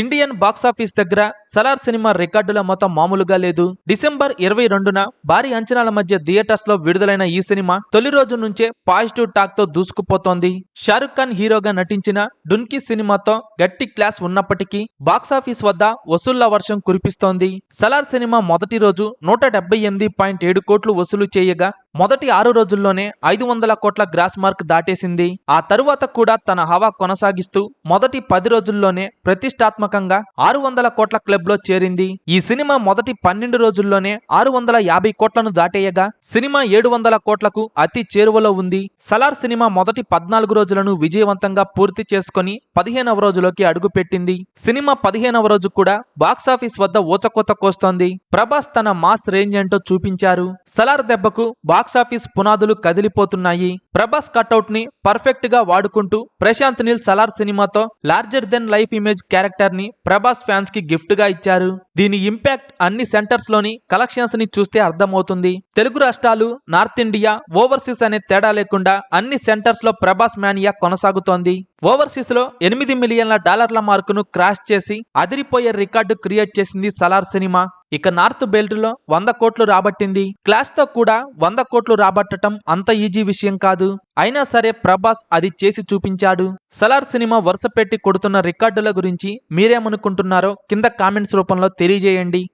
Indian box office దగ్గర Salaar cinema రికార్డుల మొత్తం మామూలుగా లేదు. డిసెంబర్ ఇరవై రెండున భారీ అంచనాల మధ్య థియేటర్స్లో విడుదలైన ఈ సినిమా తొలి రోజు నుంచే పాజిటివ్ టాక్తో దూసుకుపోతోంది. షారుఖ్ ఖాన్ హీరోగా నటించిన డున్కీ సినిమాతో గట్టి క్లాస్ ఉన్నప్పటికీ బాక్సాఫీస్ వద్ద వసూళ్ళ వర్షం కురిపిస్తోంది. సలార్ సినిమా మొదటి రోజు నూట డెబ్బై ఎనిమిది పాయింట్ ఏడు కోట్లు వసూలు చేయగా మొదటి ఆరు రోజుల్లోనే ఐదు వందల కోట్ల గ్రాస్ మార్క్ దాటేసింది. ఆ తరువాత కూడా తన హవా కొనసాగిస్తూ మొదటి పది రోజుల్లోనే వ్యూహాత్మకంగా ఆరు వందల కోట్ల క్లబ్లో చేరింది. ఈ సినిమా మొదటి పన్నెండు రోజుల్లోనే ఆరు వందల యాభై కోట్లను దాటేయగా సినిమా ఏడు వందల కోట్లకు అతి చేరువలో ఉంది. సలార్ సినిమా మొదటి పద్నాలుగు రోజులను విజయవంతంగా పూర్తి చేసుకొని పదిహేనవ రోజులోకి అడుగుపెట్టింది. సినిమా పదిహేనవ రోజు కూడా బాక్సాఫీస్ వద్ద ఊచకోత కోస్తోంది. ప్రభాస్ తన మాస్ రేంజ్ ఏంటో చూపించారు. సలార్ దెబ్బకు బాక్సాఫీస్ పునాదులు కదిలిపోతున్నాయి. ప్రభాస్ కట్అవుట్ని పర్ఫెక్ట్గా వాడుకుంటూ ప్రశాంత్ నీల్ సలార్ సినిమాతో larger than life image character ని ప్రభాస్ ఫ్యాన్స్కి గిఫ్ట్గా ఇచ్చారు. దీని ఇంపాక్ట్ అన్ని సెంటర్స్లోని కలెక్షన్స్ని చూస్తే అర్థమవుతుంది. తెలుగు రాష్ట్రాలు నార్త్ ఇండియా ఓవర్సీస్ అనే తేడా లేకుండా అన్ని సెంటర్స్లో ప్రభాస్ మానియా కొనసాగుతోంది. ఓవర్సీస్లో ఎనిమిది మిలియన్ల డాలర్ల మార్కును క్రాష్ చేసి అదిరిపోయే రికార్డు క్రియేట్ చేసింది సలార్ సినిమా. ఇక నార్త్ బెల్ట్లో వంద కోట్లు రాబట్టింది. క్లాష్తో కూడా వంద కోట్లు రాబట్టడం అంత ఈజీ విషయం కాదు. అయినా సరే ప్రభాస్ అది చేసి చూపించాడు. సలార్ సినిమా వరుస పెట్టి కొడుతున్న రికార్డుల గురించి మీరేమనుకుంటున్నారో కింద కామెంట్స్ రూపంలో తెలియజేయండి.